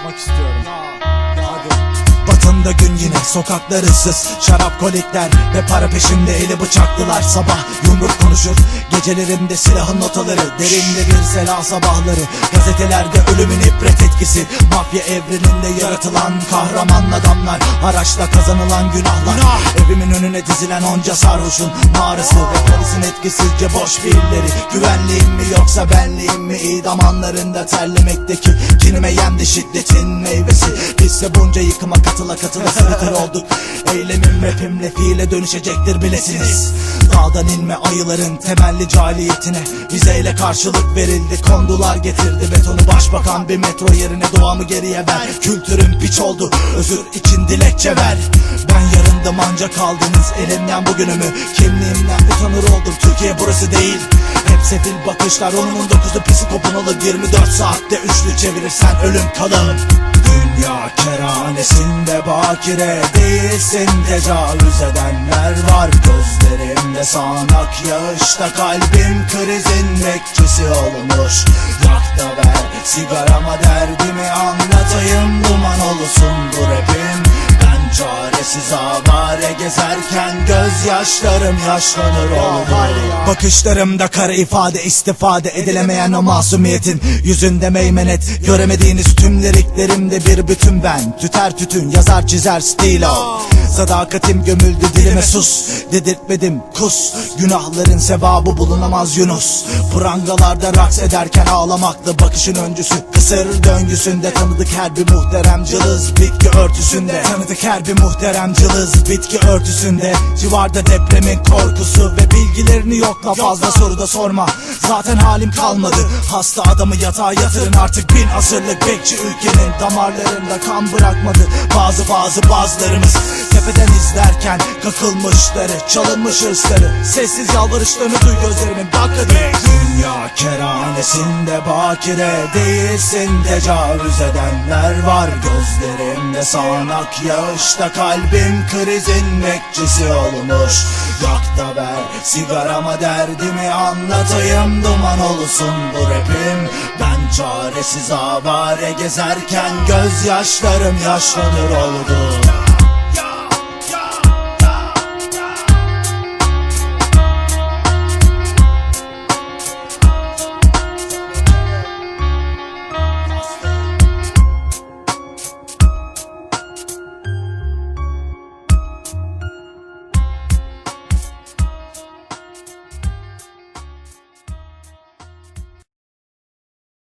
atmak istiyorum. Batında gün yine sokaklar ıssız. Şarap kolikler ve para peşinde eli bıçaklılar. Sabah yumruk konuşur gecelerinde silahın notaları Derinde bir sela sabahları. Gazetelerde ölümün ibret etkisi Mafya evreninde yaratılan kahraman adamlar. Araçla kazanılan günahlar Evimin önüne dizilen onca sarhoşun mağarası Ve polisin etkisizce boş fiilleri. Güvenliğim mi yoksa benliğim mi? İdam anlarında terlemekteki Kinime yendi şiddetin meyvesi. Bizse bunca yıkıma katıla katıla sırıtır olduk. Eylemim rapimle fiile dönüşecektir bilesiniz. Dağdan inme ayıların temelli cahiliyetine. Vizeyle karşılık verildi kondular getirdi. Betonu Başbakan bir metro yerine doğamı geriye ver. Kültürüm piç oldu özür için dilekçe ver. Ben yarındım ancak kaldınız elimden bugünümü. Kimliğimden utanır oldum Türkiye burası değil. Hep sefil bakışlar Onun dokuzu psikopun olur 24 saatte üçlü çevirirsen ölüm kalım Dünya kerhanesinde bakire değilsin. Tecavüz edenler var. Gözlerimde sağanak yağışta Kalbim krizin bekçisi olmuş. Yak da ver sigarama derdimi anlatayım. Duman olsun bu rapim çaresiz avare gezerken gözyaşlarım yaşlanır oldu Bakışlarımda kara ifade istifade edilemeyen o masumiyetin Yüzünde meymenet. Göremediğiniz tüm liriklerimde bir bütün ben. Tüter tütün yazar çizer stilo Sadakatim gömüldü dilime sus. Dedirtmedim kus. Günahların sevabı bulunamaz Yunus. Prangalarda raks ederken ağlamaklı bakışın öncüsü. Kısır döngüsünde tanıdık her bir muhterem cılız Bitki örtüsünde. Tanıdık her bir muhterem cılız Bitki örtüsünde civarda depremin korkusu Ve bilgilerini yokla fazla soru da sorma. Zaten halim kalmadı Hasta adamı yatağa yatırın artık. Bin asırlık bekçi ülkenin Damarlarında kan bırakmadı. Bazı bazı bazılarımız Tepeden izlerken kakılmışları Çalınmış hırsları Sessiz yalvarışlarını duy gözlerimin bak hadi. Dünya kerhanesinde bakire değilsin Tecavüz edenler var. Gözlerimde Sağanak yağışta kalbim krizin bekçisi olmuş. Yak da ver sigarama derdimi anlatayım Duman olsun bu rapim. Ben çaresiz avare gezerken Gözyaşlarım yaşlanır oldu